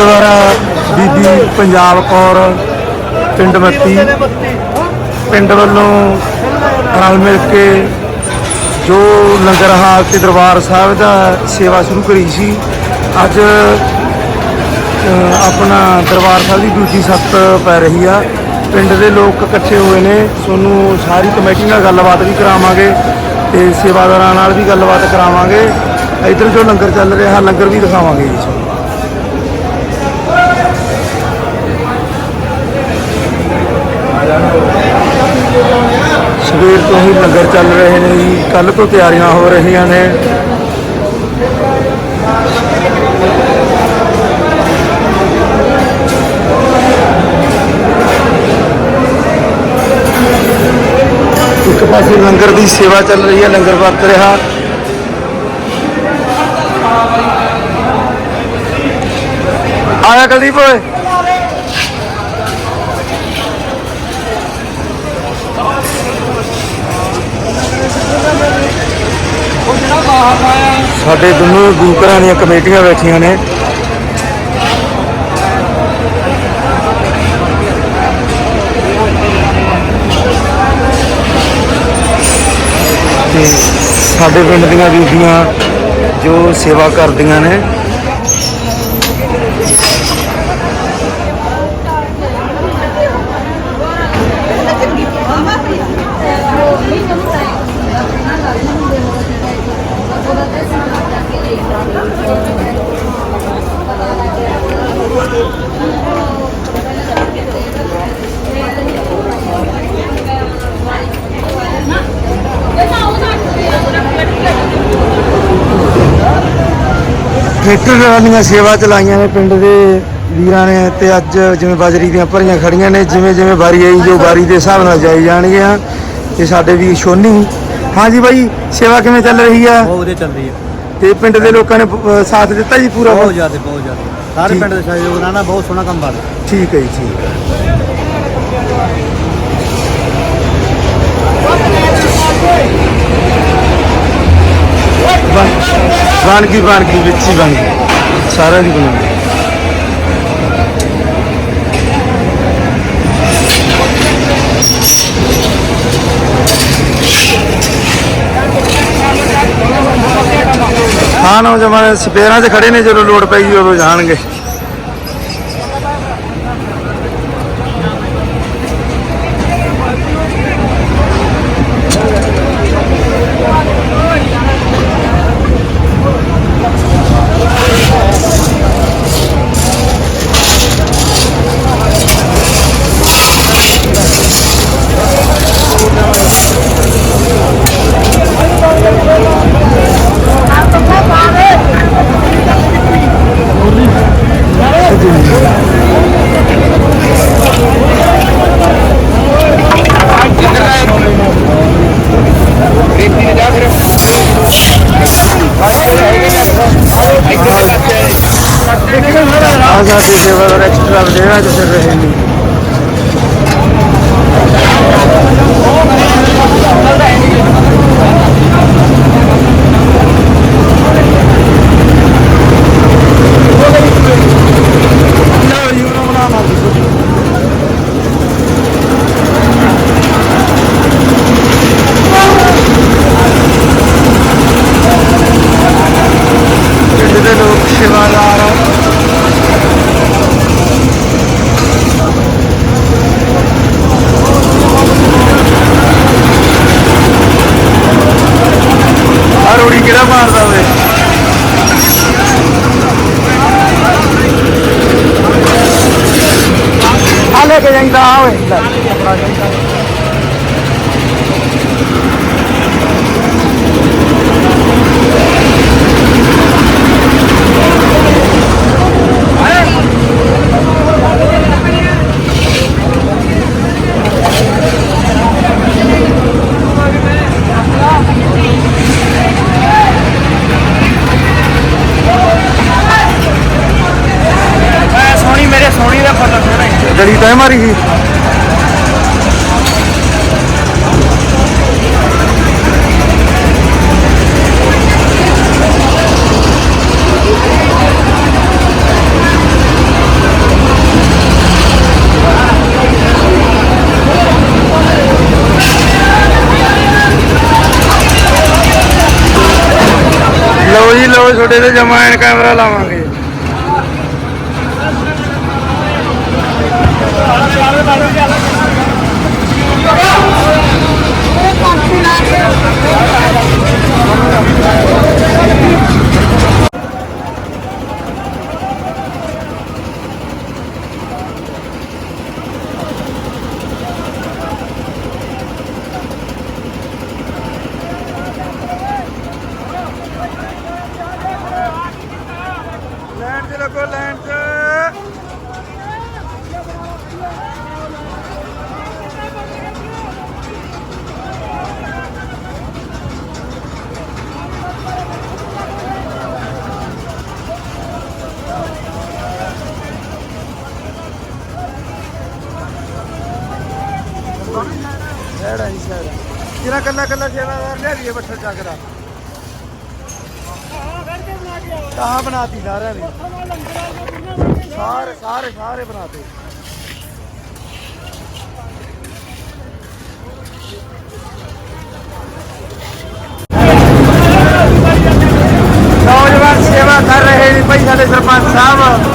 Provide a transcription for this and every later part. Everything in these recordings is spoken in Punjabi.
ਗੁਰਦੁਆਰਾ ਬੀਬੀ ਪੰਜਾਬ ਕੌਰ ਪਿੰਡ ਮੱਤੀ। ਪਿੰਡ ਵੱਲੋਂ ਰਲ ਮਿਲ ਕੇ ਜੋ ਲੰਗਰ ਹਾਲ ਤੇ ਦਰਬਾਰ ਸਾਹਿਬ ਦਾ ਸੇਵਾ ਸ਼ੁਰੂ ਕਰੀ ਸੀ, ਅੱਜ ਆਪਣਾ ਦਰਬਾਰ ਸਾਹਿਬ ਦੀ ਦੂਜੀ ਸੱਤ ਪੈ ਰਹੀ ਆ। ਪਿੰਡ ਦੇ ਲੋਕ ਇਕੱਠੇ ਹੋਏ ਨੇ, ਤੁਹਾਨੂੰ ਸਾਰੀ ਕਮੇਟੀ ਨਾਲ ਗੱਲਬਾਤ ਵੀ ਕਰਾਵਾਂਗੇ ਤੇ ਸੇਵਾਦਾਰਾਂ ਨਾਲ ਵੀ ਗੱਲਬਾਤ ਕਰਾਵਾਂਗੇ। ਇੱਧਰ ਜੋ ਲੰਗਰ ਚੱਲ ਰਿਹਾ, ਲੰਗਰ ਵੀ ਦਿਖਾਵਾਂਗੇ ਜੀ। ਸਵੇਰ ਤੋਂ ਹੀ ਲੰਗਰ ਚੱਲ ਰਹੇ ਨੇ ਜੀ। ਕੱਲ ਤੋਂ ਤਿਆਰੀਆਂ ਹੋ ਰਹੀਆਂ ਨੇ। ਇੱਕ ਪਾਸੇ ਲੰਗਰ ਦੀ ਸੇਵਾ ਚੱਲ ਰਹੀ ਹੈ, ਲੰਗਰ ਵਰਤ ਰਿਹਾ। ਆਇਆ ਕੁਲਦੀਪ ਓਏ। ਸਾਡੇ ਦੋਨੋਂ ਗੁਰੂ ਘਰਾਂ ਦੀਆਂ ਕਮੇਟੀਆਂ ਬੈਠੀਆਂ ਨੇ। ਤੇ ਸਾਡੇ ਪਿੰਡ ਦੀਆਂ ਬੀਬੀਆਂ ਜੋ ਸੇਵਾ ਕਰਦੀਆਂ ਨੇ। ਟਰੈਕਟਰ ਦੀਆਂ ਸੇਵਾ ਚਲਾਈਆਂ ਨੇ ਪਿੰਡ ਦੇ ਵੀਰਾਂ ਨੇ ਤੇ ਅੱਜ ਜਿਵੇਂ ਬਾਜਰੀ ਦੀਆਂ ਭਰੀਆਂ ਖੜੀਆਂ ਨੇ ਜਿਵੇਂ ਜਿਵੇਂ ਵਾਰੀ ਆਈ ਜੋ ਵਾਰੀ ਦੇ ਹਿਸਾਬ ਨਾਲ ਜਾਈ ਜਾਣਗੀਆਂ। ਤੇ ਸਾਡੇ ਵੀ ਸੋਨੀ ਹਾਂਜੀ ਬਾਈ ਸੇਵਾ ਕਿਵੇਂ ਚੱਲ ਰਹੀ ਆ? ਬਹੁਤ ਵਧੀਆ ਚੱਲ ਰਹੀ ਹੈ ਤੇ ਪਿੰਡ ਦੇ ਲੋਕਾਂ ਨੇ ਸਾਥ ਦਿੱਤਾ ਜੀ ਪੂਰਾ? ਬਹੁਤ ਜ਼ਿਆਦਾ ਬਹੁਤ ਜ਼ਿਆਦਾ। ਸਾਰੇ। ਪਿੰਡ ਦੇ ਸਹਿਯੋਗ ਨਾਲ ਨਾ ਬਹੁਤ ਸੋਹਣਾ ਕੰਮ ਬਣ ਠੀਕ ਹੈ ਜੀ ਠੀਕ ਹੈ। ਬਣ- ਬਣ ਗਈ ਬਣ ਗਈ ਵਿੱਚ ਹੀ ਬਣ ਗਈ। ਸਾਰਿਆਂ ਦੀ ਬਣਾਉਣੀ ਹਾਂ ਨੌਜਵਾਨ ਸਪੇਰਾਂ 'ਚ ਖੜੇ ਨੇ ਜਦੋਂ ਲੋਡ ਪਈ ਉਦੋਂ ਜਾਣਗੇ। Obrigado, Zé ਗਲੀ ਤੈ ਮਾਰੀ ਸੀ। ਤੁਹਾਡੇ ਤੇ ਜਮਾਇਨ ਕੈਮਰਾ ਲਾਵਾਂ ਲੈਣ 'ਚ ਲੱਗੋ ਲੈਣ 'ਚ ਲੈੜਾ ਹੀ ਸਾਰਾ ਕਿਹੜਾ ਕੱਲਾ ਕੱਲਾ ਸੇਵਾਦਾਰ ਲਿਆ ਦੀਏ ਬੱਠਲ ਚੱਕਦਾ ਕਹਾਂ ਬਣਾਤੀ ਸਾਰਿਆਂ ਨੇ। ਸਾਰੇ ਸਾਰੇ ਸਾਰੇ ਬਣਾਤੇ। ਨੌਜਵਾਨ ਸੇਵਾ ਕਰ ਰਹੇ ਨੇ ਭਾਈ ਸਾਡੇ ਸਰਪੰਚ ਸਾਹਿਬ।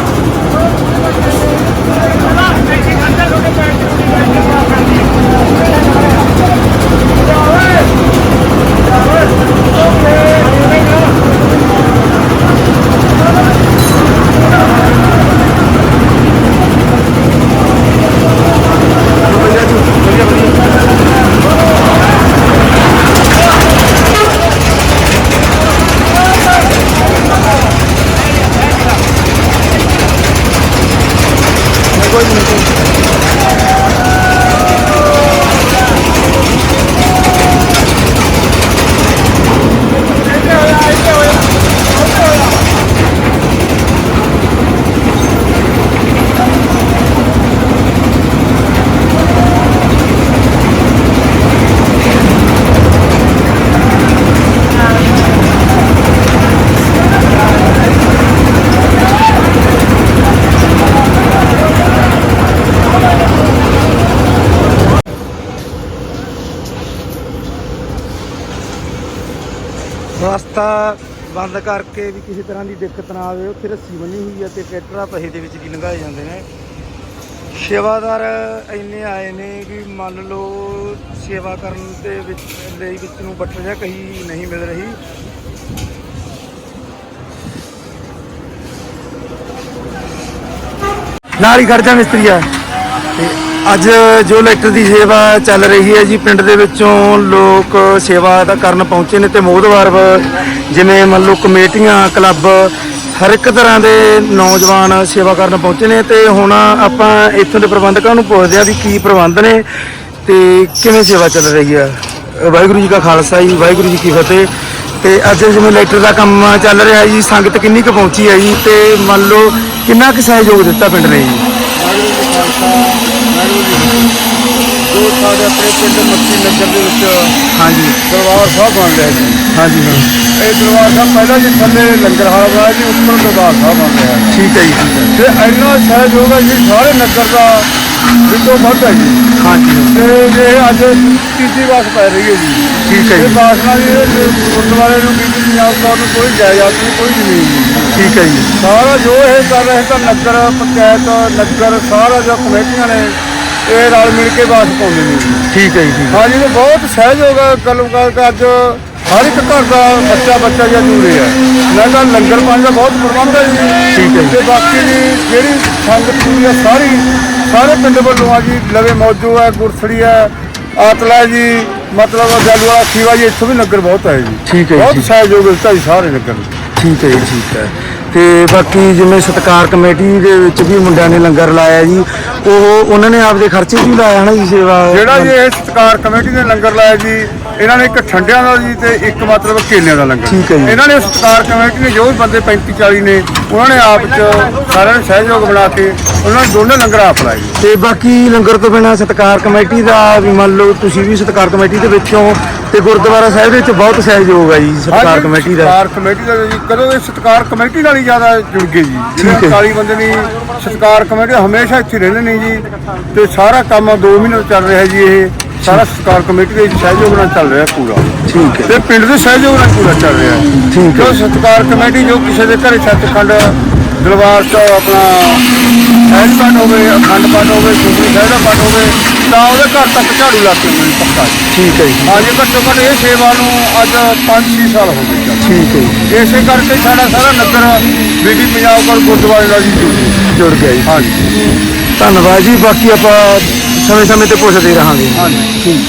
ਰਸਤਾ ਬੰਦ ਕਰਕੇ ਵੀ ਕਿਸੇ ਤਰ੍ਹਾਂ ਦੀ ਦਿੱਕਤ ਨਾ ਆਵੇ, ਉੱਥੇ ਰੱਸੀ ਬੰਨੀ ਹੋਈ ਹੈ ਤੇ ਟਰੈਕਟਰਾਂ ਪਹੇ ਦੇ ਵਿੱਚ ਵੀ ਲੰਘਾਏ ਜਾਂਦੇ ਨੇ। ਸੇਵਾਦਾਰ ਇੰਨੇ ਆਏ ਨੇ ਵੀ ਮੰਨ ਲਓ ਸੇਵਾ ਕਰਨ ਦੇ ਵਿੱਚ, ਲਈ ਵਿੱਚ ਨੂੰ ਬੱਟਰ ਜਾਂ ਕਹੀ ਨਹੀਂ ਮਿਲ ਰਹੀ। ਨਾਲ ਹੀ ਖੜ ਜਾ ਮਿਸਤਰੀਆ ਤੇ ਅੱਜ ਜੋ ਲੈਕਟਰ ਦੀ ਸੇਵਾ ਚੱਲ ਰਹੀ ਹੈ ਜੀ, ਪਿੰਡ ਦੇ ਵਿੱਚੋਂ ਲੋਕ ਸੇਵਾ ਦਾ ਕਰਨ ਪਹੁੰਚੇ ਨੇ ਤੇ ਮੋਦਵਾਰ ਜਿਵੇਂ ਮੰਨ ਲਓ ਕਮੇਟੀਆਂ, ਕਲੱਬ, ਹਰ ਇੱਕ ਤਰ੍ਹਾਂ ਦੇ ਨੌਜਵਾਨ ਸੇਵਾ ਕਰਨ ਪਹੁੰਚੇ ਨੇ ਤੇ ਹੁਣ ਆਪਾਂ ਇੱਥੋਂ ਦੇ ਪ੍ਰਬੰਧਕਾਂ ਨੂੰ ਪੁੱਛਦੇ ਆ ਵੀ ਕੀ ਪ੍ਰਬੰਧ ਨੇ ਤੇ ਕਿਵੇਂ ਸੇਵਾ ਚੱਲ ਰਹੀ ਹੈ। ਵਾਹਿਗੁਰੂ ਜੀ ਕਾ ਖਾਲਸਾ ਜੀ, ਵਾਹਿਗੁਰੂ ਜੀ ਕੀ ਫਤਿਹ। ਤੇ ਅੱਜ ਜਿਵੇਂ ਲੈਕਟਰ ਦਾ ਕੰਮ ਚੱਲ ਰਿਹਾ ਜੀ, ਸੰਗਤ ਕਿੰਨੀ ਕੁ ਪਹੁੰਚੀ ਹੈ ਜੀ, ਤੇ ਮੰਨ ਲਓ ਕਿੰਨਾ ਕੁ ਸਹਿਯੋਗ ਦਿੱਤਾ ਪਿੰਡ ਨੇ ਜੀ? ਜੋ ਸਾਡੇ ਆਪਣੇ ਪਿੰਡ ਮੱਕੀ ਨਗਰ ਦੇ ਵਿੱਚ ਹਾਂਜੀ। ਦਰਬਾਰ ਸਾਹਿਬ ਬਣ ਰਿਹਾ ਜੀ। ਹਾਂਜੀ ਹਾਂ। ਇਹ ਦਰਬਾਰ ਸਾਹਿਬ ਪਹਿਲਾਂ ਜੀ ਥੱਲੇ ਲੰਗਰ ਹਾਲ ਬਣਾਇਆ ਜੀ ਉੱਪਰ ਦਰਬਾਰ ਸਾਹਿਬ ਬਣ ਰਿਹਾ। ਠੀਕ ਹੈ ਜੀ ਤੇ ਇੰਨਾ ਸਹਿਯੋਗ ਹੈ ਜੀ ਸਾਰੇ ਨਗਰ ਦਾ ਵਿੱਚੋਂ ਵੱਧ ਹੈ ਜੀ। ਹਾਂਜੀ ਤੇ ਇਹ ਅੱਜ ਤੀਜੀ ਵਾਰ ਪੈ ਰਹੀ ਹੈ ਜੀ। ਠੀਕ ਹੈ ਜੀ। ਬਾਸਨਾ ਜੀ ਗੁਰਦੁਆਰੇ ਨੂੰ ਬੀਬੀ ਪੰਜਾਬ ਨੂੰ ਕੋਈ ਜਾਇਦਾਦ ਨਹੀਂ ਕੋਈ ਜ਼ਮੀਨ ਨਹੀਂ। ਠੀਕ ਹੈ ਜੀ। ਸਾਰਾ ਜੋ ਇਹ ਕਰ ਰਹੇ ਤਾਂ ਨਗਰ ਪੰਚਾਇਤ ਨਗਰ ਸਾਰਾ ਜੋ ਕਮੇਟੀਆਂ ਨੇ ਇਹ ਰਲ ਮਿਲ ਕੇ ਬਾਸ ਪਾਉਂਦੇ ਨੇ ਜੀ ਠੀਕ ਹੈ ਜੀ ਠੀਕ ਹੈ। ਹਾਂਜੀ ਤੇ ਬਹੁਤ ਸਹਿਯੋਗ ਹੈ ਗੱਲ ਕਰ ਅੱਜ ਹਰ ਇੱਕ ਘਰ ਦਾ ਬੱਚਾ ਬੱਚਾ ਜਿਹਾ ਜੂਰੇ ਹੈ ਮੈਂ ਤਾਂ ਲੰਗਰ ਪਾਣੀ ਦਾ ਬਹੁਤ ਪ੍ਰਬੰਧ ਹੈ ਜੀ ਠੀਕ ਹੈ ਜੀ। ਤੇ ਬਾਕੀ ਜੀ ਜਿਹੜੀ ਸੰਗਤ ਪੂਰੀ ਹੈ ਸਾਰੀ ਸਾਰੇ ਪਿੰਡ ਵੱਲੋਂ ਆ ਜੀ ਲਵੇ ਮੌਜੂ ਹੈ ਗੁਰਸੜੀ ਹੈ ਆਤਲਾ ਹੈ ਜੀ ਮਤਲਬ ਜਲੂ ਵਾਲਾ ਖੀਵਾ ਜੀ ਇੱਥੋਂ ਵੀ ਨਗਰ ਬਹੁਤ ਹੈ ਜੀ ਠੀਕ ਹੈ ਜੀ, ਬਹੁਤ ਠੀਕ। ਸਹਿਯੋਗ ਦਿੱਤਾ ਜੀ ਸਾਰੇ ਨਗਰ ਨੂੰ ਠੀਕ ਹੈ ਜੀ ਠੀਕ ਹੈ ਤੇ ਬਾਕੀ ਜਿਵੇਂ ਸਤਕਾਰ ਕਮੇਟੀ ਦੇ ਵਿੱਚ ਵੀ ਮੁੰਡਿਆਂ ਨੇ ਲੰਗਰ ਲਾਇਆ ਜੀ ਉਹ ਉਹਨਾਂ ਨੇ ਆਪਦੇ ਖਰਚੇ 'ਚ ਹੀ ਲਾਇਆ ਹਨਾ ਜੀ ਸੇਵਾ ਜਿਹੜਾ ਜੀ ਇਹ ਸਤਕਾਰ ਕਮੇਟੀ ਨੇ ਲੰਗਰ ਲਾਇਆ ਜੀ ਇਹਨਾਂ ਨੇ ਇੱਕ ਠੰਡਿਆਂ ਦਾ ਜੀ ਤੇ ਇੱਕ ਮਤਲਬ ਕੇਲਿਆਂ ਦਾ ਲੰਗਰ। ਠੀਕ ਹੈ ਜੀ। ਇਹਨਾਂ ਨੇ ਸਤਕਾਰ ਕਮੇਟੀ ਨੇ ਜੋ ਵੀ ਬੰਦੇ 35 40 ਨੇ ਉਹਨਾਂ ਨੇ ਆਪ ਚ ਸਾਰਿਆਂ ਨੇ ਸਹਿਯੋਗ ਬਣਾ ਕੇ ਉਹਨਾਂ ਨੇ ਦੋਨੇ ਲੰਗਰ ਆਪ ਲਾਏ ਤੇ ਬਾਕੀ ਲੰਗਰ ਤੋਂ ਬਿਨਾ ਸਤਕਾਰ ਕਮੇਟੀ ਦਾ ਵੀ ਮੰਨ ਲਓ ਤੁਸੀਂ ਵੀ ਸਤਕਾਰ ਕਮੇਟੀ ਦੇ ਵਿੱਚੋਂ ਤੇ ਗੁਰਦੁਆਰਾ ਸਾਹਿਬ ਦੇ ਵਿੱਚ ਬਹੁਤ ਸਹਿਯੋਗ ਹੈ ਜੀ ਸਤਕਾਰ ਹਾਂਜੀ, ਕਮੇਟੀ ਦਾ। ਸਤਕਾਰ ਕਮੇਟੀ ਦਾ ਜੀ ਕਦੋਂ ਇਹ ਸਤਕਾਰ ਕਮੇਟੀ ਨਾਲ ਹੀ ਜ਼ਿਆਦਾ ਜੁੜ ਗਏ ਜੀ। ਜਿਹੜੇ 40 ਬੰਦੇ ਨੇ ਸਤਕਾਰ ਕਮੇਟੀ ਹਮੇਸ਼ਾ ਇੱਥੇ ਰਹਿੰਦੇ ਨੇ ਜੀ ਤੇ ਸਾਰਾ ਕੰਮ 2 ਮਹੀਨੇ ਚੱਲ ਰਿਹਾ ਜੀ ਇਹ। ਸਾਰਾ ਸਤਕਾਰ ਕਮੇਟੀ ਦੇ ਸਹਿਯੋਗ ਨਾਲ ਚੱਲ ਰਿਹਾ ਪੂਰਾ। ਠੀਕ ਹੈ। ਤੇ ਪਿੰਡ ਦੇ ਸਹਿਯੋਗ ਨਾਲ ਪੂਰਾ ਚੱਲ ਰਿਹਾ। ਠੀਕ ਹੈ। ਜੋ ਸਤਕਾਰ ਕਮੇਟੀ ਜੋ ਕਿਸੇ ਦੇ ਘਰੇ ਸੱਚਖੰਡ ਦਰਬਾਰ ਚ ਆਪਣਾ ਸਹਿਜ ਪਾਠ ਹੋਵੇ ਅਖੰਡ ਪਾਠ ਹੋਵੇ ਸੁਖਮਨੀ ਸਾਹਿਬ ਦਾ ਪਾਠ ਹੋਵੇ ਤਾਂ ਉਹਦੇ ਘਰ ਤੱਕ ਝਾੜੂ ਲਾ ਕੇ ਆਉਂਦੇ ਨੇ ਪੱਕਾ ਜੀ। ਠੀਕ ਹੈ ਜੀ। ਹਾਂਜੀ ਘੱਟੋ ਘੱਟ ਇਹ ਸੇਵਾ ਨੂੰ ਅੱਜ 5-6 ਸਾਲ ਹੋ ਗਏ ਚੱਲ ਠੀਕ ਹੈ ਜੀ। ਇਸੇ ਕਰਕੇ ਸਾਡਾ ਸਾਰਾ ਨਗਰ ਬੀਡੀ ਪੰਜਾਬ ਕੋਲ ਗੁਰਦੁਆਰੇ ਨਾਲ ਜੀ ਜੁੜ ਗਿਆ। ਜੁੜ ਗਿਆ ਜੀ। ਹਾਂਜੀ ਧੰਨਵਾਦ ਜੀ ਬਾਕੀ ਆਪਾਂ ਸਮੇਂ ਸਮੇਂ ਤੇ ਪੁੱਛਦੇ ਰਹਾਂਗੇ। ਹਾਂਜੀ